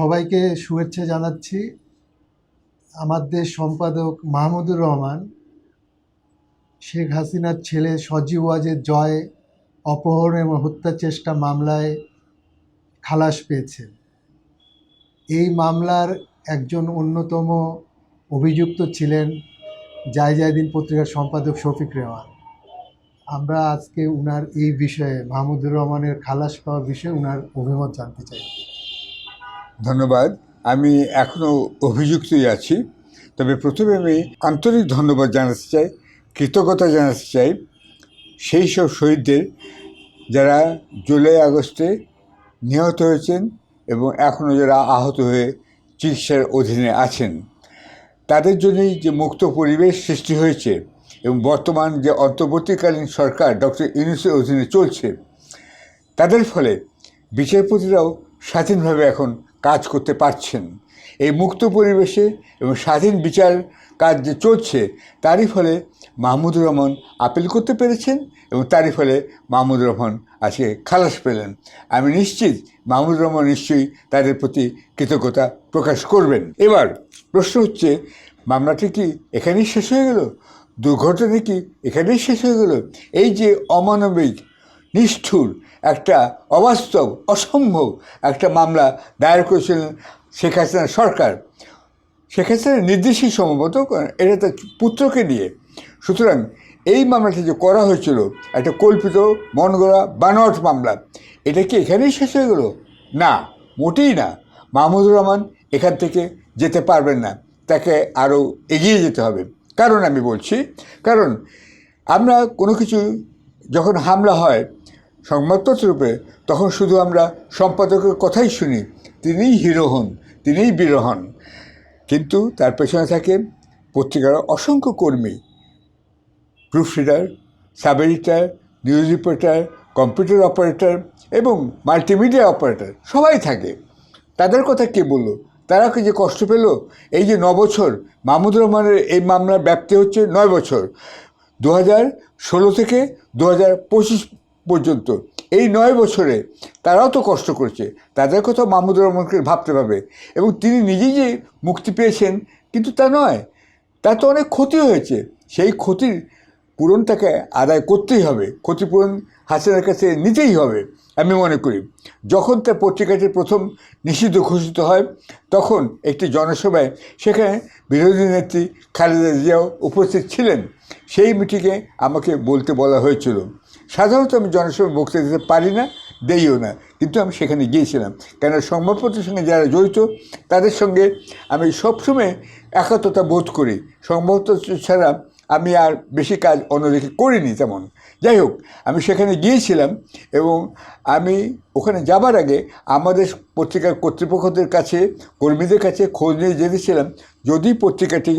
সবাইকে শুভেচ্ছা জানাচ্ছি। আমাদের সম্পাদক মাহমুদুর রহমান, শেখ হাসিনার ছেলে সজীব ওয়াজের জয়, অপহরণ এবং হত্যা চেষ্টা মামলায় খালাস পেয়েছে। এই মামলার একজন অন্যতম অভিযুক্ত ছিলেন জায়জায়দিন পত্রিকার সম্পাদক শফিক রেওয়ান আমরা আজকে উনার এই বিষয়ে, মাহমুদুর রহমানের খালাস পাওয়ার বিষয়ে উনার অভিমত জানতে চাই। ধন্যবাদ। আমি এখনও অভিযুক্তই আছি। তবে প্রথমে আমি আন্তরিক ধন্যবাদ জানাতে চাই, কৃতজ্ঞতা জানাতে চাই সেই সব শহীদদের যারা জুলাই আগস্টে নিহত হয়েছেন এবং এখনও যারা আহত হয়ে চিকিৎসার অধীনে আছেন। তাদের জন্যই যে মুক্ত পরিবেশ সৃষ্টি হয়েছে এবং বর্তমান যে অন্তর্বর্তীকালীন সরকার ডক্টর ইউনুসের অধীনে চলছে, তাদের ফলে বিচারপতিরাও স্বাধীনভাবে এখন কাজ করতে পারছেন। এই মুক্ত পরিবেশে এবং স্বাধীন বিচার কাজ যে চলছে, তারই ফলে মাহমুদুর রহমান আপিল করতে পেরেছেন এবং তারই ফলে মাহমুদুর রহমান আজকে খালাস পেলেন। আমি নিশ্চিত মাহমুদুর রহমান নিশ্চয়ই তাদের প্রতি কৃতজ্ঞতা প্রকাশ করবেন। এবার প্রশ্ন হচ্ছে, মামলাটি কি এখানেই শেষ হয়ে গেল? দুর্ঘটনা কি এখানেই শেষ হয়ে গেল? এই যে অমানবিক নিষ্ঠুর, একটা অবাস্তব, অসম্ভব একটা মামলা দায়ের করেছিলেন শেখ হাসিনার সরকার। শেখ হাসিনার নির্দেশই সম্ভবত এটা তার পুত্রকে নিয়ে। সুতরাং এই মামলাটি যে করা হয়েছিল, একটা কল্পিত মন গড়া বানোয়াট মামলা, এটা কি এখানেই শেষ হয়ে গেল? না, মোটেই না। মাহমুদুর রহমান এখান থেকে যেতে পারবেন না, তাকে আরও এগিয়ে যেতে হবে। কারণ আমি বলছি, কারণ আমরা কোনো কিছু যখন হামলা হয় সংবাদপত্রের উপরে তখন শুধু আমরা সম্পাদকের কথাই শুনি, তিনিই হিরো হন, তিনিই বীর হন। কিন্তু তার পেছনে থাকে পত্রিকার অসংখ্য কর্মী proof reader sub editor news reporter computer operator এবং মাল্টিমিডিয়া অপারেটর সবাই থাকে। তাদের কথা কে বলল? তারা কি যে কষ্ট পেল? এই যে ন বছর মাহমুদুর রহমানের এই মামলার ব্যাপ্তি হচ্ছে নয় বছর। দু হাজার ষোলো থেকে দু হাজার পঁচিশ পর্যন্ত। এই নয় বছরে তারাও তো কষ্ট করছে। তাদের কথা মাহমুদুর রহমানকে ভাবতে হবে। এবং তিনি নিজেই যে মুক্তি পেয়েছেন, কিন্তু তা নয়। তার তো অনেক ক্ষতি হয়েছে। সেই ক্ষতির পূরণ তাকে আদায় করতেই হবে। ক্ষতিপূরণ হাসিনার কাছে নিতেই হবে, আমি মনে করি। যখন তার পত্রিকাটি প্রথম নিষিদ্ধ ঘোষিত হয়, তখন একটি জনসভায় সেখানে বিরোধী নেত্রী খালেদা জিয়াও উপস্থিত ছিলেন। সেই মিটিংয়ে আমাকে বলতে বলা হয়েছিল। সাধারণত আমি জনসভায় বক্তৃতা দিতে পারি না, দেইও না। কিন্তু আমি সেখানে গিয়েছিলাম। কেন সংবাদপত্রের সঙ্গে যারা জড়িত, তাদের সঙ্গে আমি সবসময় একাত্মতা বোধ করি। সংবাদপত্র ছাড়া আমি আর বেশি কাজ অন্যদিকে করিনি তেমন। যাই হোক, আমি সেখানে গিয়েছিলাম এবং আমি ওখানে যাবার আগে আমাদের পত্রিকার কর্তৃপক্ষদের কাছে, কর্মীদের কাছে খোঁজ নিয়ে জেনেছিলাম যদি পত্রিকাটি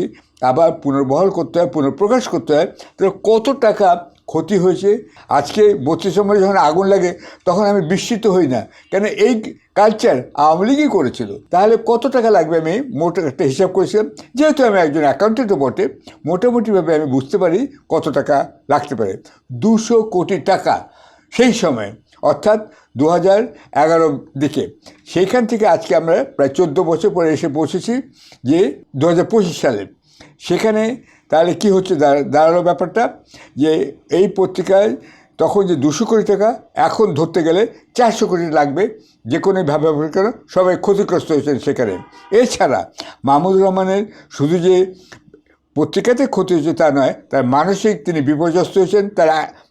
আবার পুনর্বহাল করতে হয়, পুনঃপ্রকাশ করতে হয়, তাহলে কত টাকা ক্ষতি হয়েছে। আজকে বত্রিশ নম্বরে যখন আগুন লাগে, তখন আমি বিস্মিত হই না। কেন এই কালচার আওয়ামী লীগই করেছিল। তাহলে কত টাকা লাগবে আমি মোট একটা হিসাব করেছিলাম। যেহেতু আমি একজন অ্যাকাউন্টেন্টও বটে, মোটামুটিভাবে আমি বুঝতে পারি কত টাকা লাগতে পারে। দুশো কোটি টাকা সেই সময়, অর্থাৎ দু হাজার এগারোর দিকে। সেইখান থেকে আজকে আমরা প্রায় চোদ্দ বছর পরে এসে পৌঁছেছি যে দু হাজার পঁচিশ সালে। সেখানে তাহলে কি হচ্ছে? দাঁড়া- দাঁড়াল ব্যাপারটা যে এই পত্রিকায় তখন যে দুশো কোটি টাকা এখন ধরতে গেলে চারশো কোটি লাগবে, যে কোনোভাবে কেন সবাই ক্ষতিগ্রস্ত হয়েছেন সেখানে। এছাড়া মাহমুদুর রহমানের শুধু যে পত্রিকাতে ক্ষতি হয়েছে তা নয়, তার মানসিক তিনি বিপর্যস্ত হয়েছেন, তার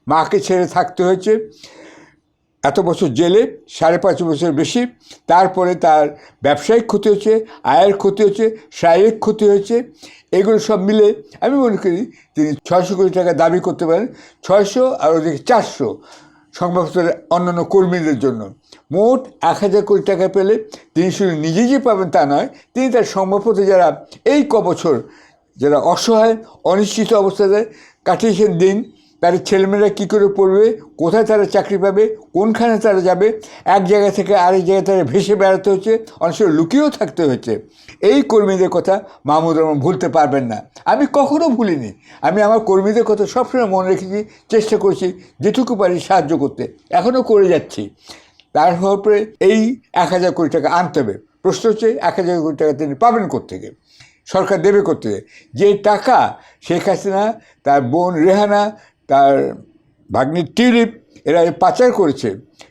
মাকে ছেড়ে থাকতে হয়েছে। এত বছর জেলে, সাড়ে পাঁচ বছর বেশি। তারপরে তার ব্যবসায়িক ক্ষতি হচ্ছে আয়ের ক্ষতি হচ্ছে শারীরিক ক্ষতি হয়েছে। এগুলো সব মিলে আমি মনে করি তিনি ছয়শো কোটি টাকা দাবি করতে পারেন, ছয়শো আর ওদিকে চারশো সংবাদপত্রের অন্যান্য কর্মীদের জন্য। মোট এক হাজার কোটি টাকা পেলে তিনি শুধু নিজে যে পাবেন তা নয়, তিনি তার সংবাদপত্রে যারা এই ক বছর যারা অসহায়, অনিশ্চিত অবস্থাতে কাটিয়েছেন দিন তাদের ছেলেমেয়েরা কী করে পড়বে? কোথায় তারা চাকরি পাবে? কোনখানে তারা যাবে? এক জায়গা থেকে আরেক জায়গায় তারা ভেসে বেড়াতে হচ্ছে, অনেক সময় লুকিয়েও থাকতে হচ্ছে। এই কর্মীদের কথা মাহমুদ রহমান ভুলতে পারবেন না। আমি কখনো ভুলিনি। আমি আমার কর্মীদের কথা সবসময় মনে রেখেছি, চেষ্টা করছি, যেটুকু পারি সাহায্য করতে। এখনও করে যাচ্ছি। তার উপরে এই এক হাজার কোটি টাকা আনতে হবে। প্রশ্ন হচ্ছে, এক হাজার কোটি টাকা তিনি পাবেন কোথেকে সরকার দেবে কোথেকে যে টাকা শেখ হাসিনা, তার বোন রেহানা তার ভাগ্নি টিউলিপ, এরা পাচার করেছে।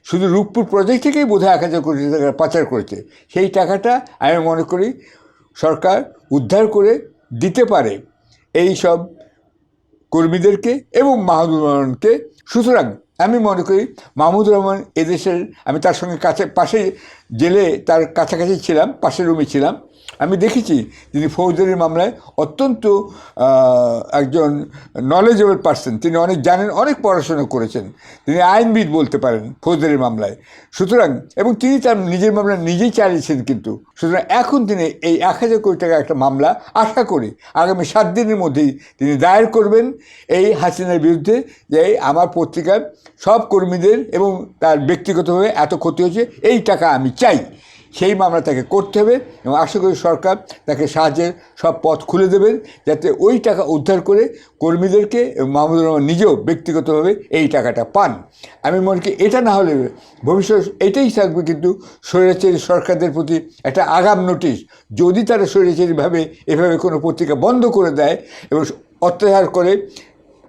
শুধু রূপপুর প্রজেক্ট থেকেই বোধহয় এক হাজার কোটি টাকা পাচার করেছে। সেই টাকাটা আমি মনে করি সরকার উদ্ধার করে দিতে পারে। এই সব কর্মীদেরকে এবং মাহমুদুর রহমানকে। সুতরাং আমি মনে করি মাহমুদুর রহমান এদেশের, আমি তার সঙ্গে কাছে পাশে জেলে তার কাছাকাছি ছিলাম, পাশের রুমে ছিলাম। আমি দেখেছি তিনি ফৌজদারি মামলায় অত্যন্ত একজন নলেজেবল পার্সন তিনি অনেক জানেন, অনেক পড়াশোনা করেছেন। তিনি আইনবিদ বলতে পারেন ফৌজদারি মামলায়। সুতরাং, এবং তিনি তার নিজের মামলা নিজেই চালিয়েছেন কিন্তু। সুতরাং এখন তিনি এই এক হাজার কোটি টাকা একটা মামলা আশা করি আগামী সাত দিনের মধ্যেই তিনি দায়ের করবেন এই হাসিনার বিরুদ্ধে যে আমার পত্রিকার সব কর্মীদের এবং তার ব্যক্তিগতভাবে এত ক্ষতি হয়েছে, এই টাকা আমি চাই। সেই মামলা তাকে করতে হবে এবং আশা করি সরকার তাকে সাহায্যের সব পথ খুলে দেবেন যাতে ওই টাকা উদ্ধার করে কর্মীদেরকে এবং মাহমুদুর রহমান নিজেও ব্যক্তিগতভাবে এই টাকাটা পান। আমি মনে করি এটা না হলে ভবিষ্যৎ এটাই থাকবে কিন্তু স্বৈরাচারী সরকারদের প্রতি একটা আগাম নোটিশ। যদি তারা স্বৈরাচারীভাবে এভাবে কোনো পত্রিকা বন্ধ করে দেয় এবং অত্যাচার করে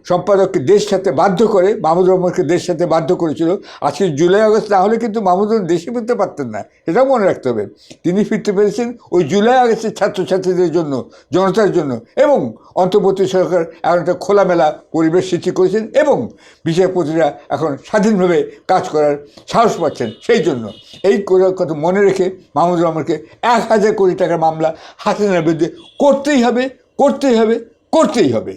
সম্পাদককে দেশ সাথে বাধ্য করে, মাহমুদ রহমানকে দেশ সাথে বাধ্য করেছিল। আজকে জুলাই আগস্ট না হলে কিন্তু মাহমুদ রহমান দেশে ফিরতে পারতেন না। এটাও মনে রাখতে হবে। তিনি ফিরতে পেরেছেন ওই জুলাই আগস্টের ছাত্রছাত্রীদের জন্য, জনতার জন্য এবং অন্তর্বর্তী সরকার এখন একটা খোলামেলা পরিবেশ সৃষ্টি করেছেন এবং বিচারপতিরা এখন স্বাধীনভাবে কাজ করার সাহস পাচ্ছেন সেই জন্য। এই কথা মনে রেখে মাহমুদ রহমানকে এক হাজার কোটি টাকার মামলা হাসিনার বিরুদ্ধে করতেই হবে করতেই হবে করতেই হবে।